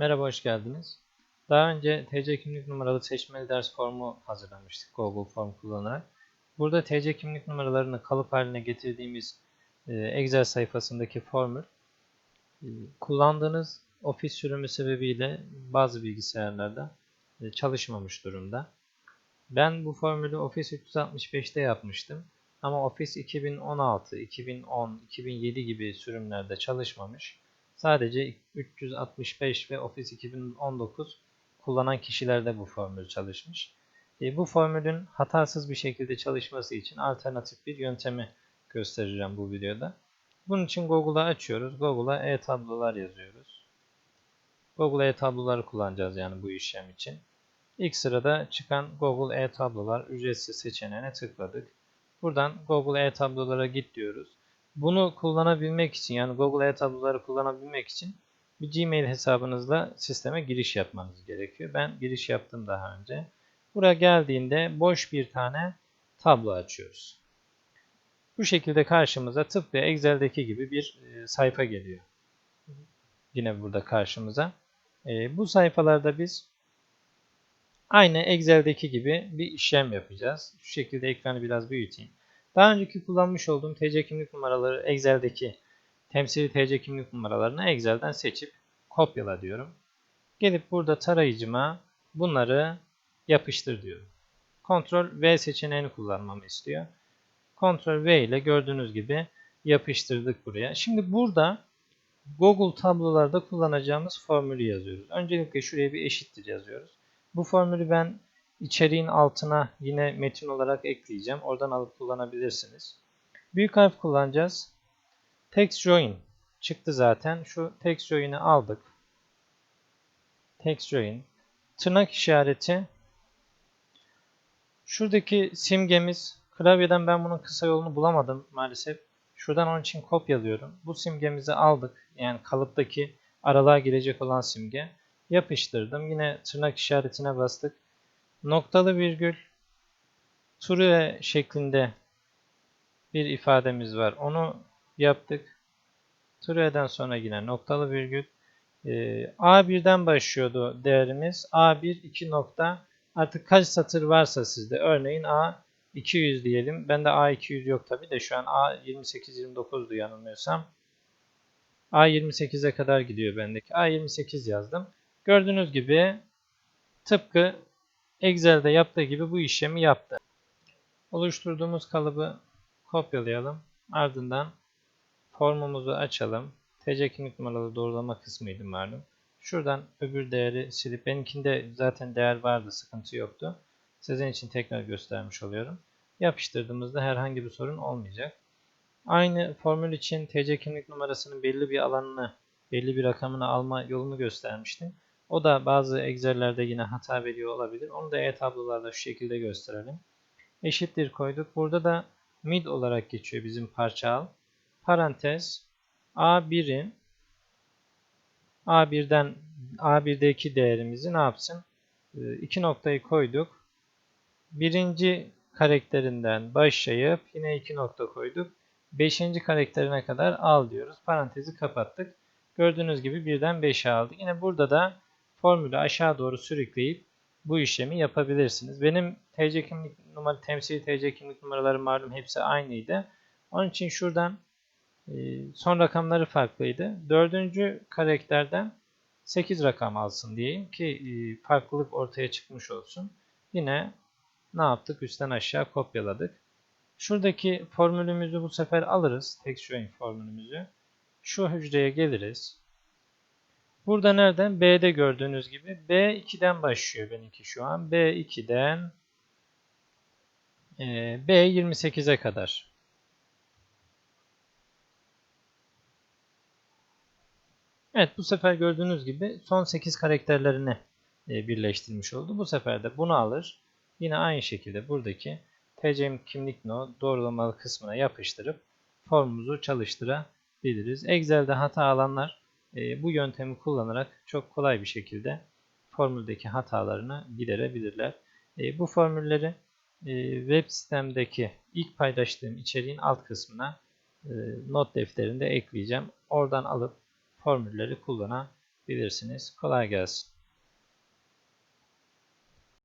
Merhaba, hoş geldiniz. Daha önce TC kimlik numaralı seçmeli ders formu hazırlamıştık Google Form kullanarak. Burada TC kimlik numaralarını kalıp haline getirdiğimiz e, Excel sayfasındaki formül e, kullandığınız ofis sürümü sebebiyle bazı bilgisayarlarda e, çalışmamış durumda. Ben bu formülü Office 365'te yapmıştım. Ama Office 2016, 2010, 2007 gibi sürümlerde çalışmamış. Sadece 365 ve Office 2019 kullanan kişilerde bu formül çalışmış. E, bu formülün hatasız bir şekilde çalışması için alternatif bir yöntemi göstereceğim bu videoda. Bunun için Google'a açıyoruz. Google'a e-tablolar yazıyoruz. Google e-tabloları kullanacağız yani bu işlem için. İlk sırada çıkan Google e-tablolar ücretsiz seçeneğine tıkladık. Buradan Google e-tablolara git diyoruz. Bunu kullanabilmek için yani Google e-tabloları kullanabilmek için bir Gmail hesabınızla sisteme giriş yapmanız gerekiyor. Ben giriş yaptım daha önce. Buraya geldiğinde boş bir tane tablo açıyoruz. Bu şekilde karşımıza tıpkı Excel'deki gibi bir e, sayfa geliyor. Yine burada karşımıza. E, bu sayfalarda biz aynı Excel'deki gibi bir işlem yapacağız. Şu şekilde ekranı biraz büyüteyim. Daha önceki kullanmış olduğum TC kimlik numaraları Excel'deki temsili TC kimlik numaralarını Excel'den seçip kopyala diyorum. Gelip burada tarayıcıma bunları yapıştır diyorum. Ctrl V seçeneğini kullanmamı istiyor. Ctrl V ile gördüğünüz gibi yapıştırdık buraya. Şimdi burada Google tablolarda kullanacağımız formülü yazıyoruz. Öncelikle şuraya bir eşittir yazıyoruz. Bu formülü ben içeriğin altına yine metin olarak ekleyeceğim. Oradan alıp kullanabilirsiniz. Büyük harf kullanacağız. Text join çıktı zaten. Şu text join'i aldık. Text join. Tırnak işareti. Şuradaki simgemiz klavyeden ben bunun kısa yolunu bulamadım maalesef. Şuradan onun için kopyalıyorum. Bu simgemizi aldık. Yani kalıptaki aralığa girecek olan simge. Yapıştırdım. Yine tırnak işaretine bastık noktalı virgül true şeklinde bir ifademiz var. Onu yaptık. True'den sonra yine noktalı virgül. Ee, A1'den başlıyordu değerimiz. A1 2 nokta. Artık kaç satır varsa sizde. Örneğin A 200 diyelim. Bende A200 yok tabi de şu an A28-29'du yanılmıyorsam. A28'e kadar gidiyor bendeki. A28 yazdım. Gördüğünüz gibi tıpkı Excel'de yaptığı gibi bu işlemi yaptı. Oluşturduğumuz kalıbı kopyalayalım. Ardından formumuzu açalım. TC kimlik numaralı doğrulama kısmıydı malum. Şuradan öbür değeri silip benimkinde zaten değer vardı sıkıntı yoktu. Sizin için tekrar göstermiş oluyorum. Yapıştırdığımızda herhangi bir sorun olmayacak. Aynı formül için TC kimlik numarasının belli bir alanını, belli bir rakamını alma yolunu göstermiştim. O da bazı Excel'lerde yine hata veriyor olabilir. Onu da e-tablolarda şu şekilde gösterelim. Eşittir koyduk. Burada da mid olarak geçiyor bizim parça al. Parantez A1'in A1'den A1'deki değerimizi ne yapsın? Ee, iki noktayı koyduk. Birinci karakterinden başlayıp yine iki nokta koyduk. Beşinci karakterine kadar al diyoruz. Parantezi kapattık. Gördüğünüz gibi birden 5'e aldı. Yine burada da formülü aşağı doğru sürükleyip bu işlemi yapabilirsiniz. Benim TC kimlik numara temsili TC kimlik numaraları malum hepsi aynıydı. Onun için şuradan e, son rakamları farklıydı. Dördüncü karakterden 8 rakam alsın diyeyim ki e, farklılık ortaya çıkmış olsun. Yine ne yaptık? Üstten aşağı kopyaladık. Şuradaki formülümüzü bu sefer alırız. Text formülümüzü. Şu hücreye geliriz. Burada nereden? B'de gördüğünüz gibi. B2'den başlıyor benimki şu an. B2'den e, B28'e kadar. Evet bu sefer gördüğünüz gibi son 8 karakterlerini e, birleştirmiş oldu. Bu sefer de bunu alır. Yine aynı şekilde buradaki TC kimlik no doğrulamalı kısmına yapıştırıp formumuzu çalıştırabiliriz. Excel'de hata alanlar e, bu yöntemi kullanarak çok kolay bir şekilde formüldeki hatalarını giderebilirler. E, bu formülleri e, web sitemdeki ilk paylaştığım içeriğin alt kısmına e, not defterinde ekleyeceğim. Oradan alıp formülleri kullanabilirsiniz. bilirsiniz. Kolay gelsin.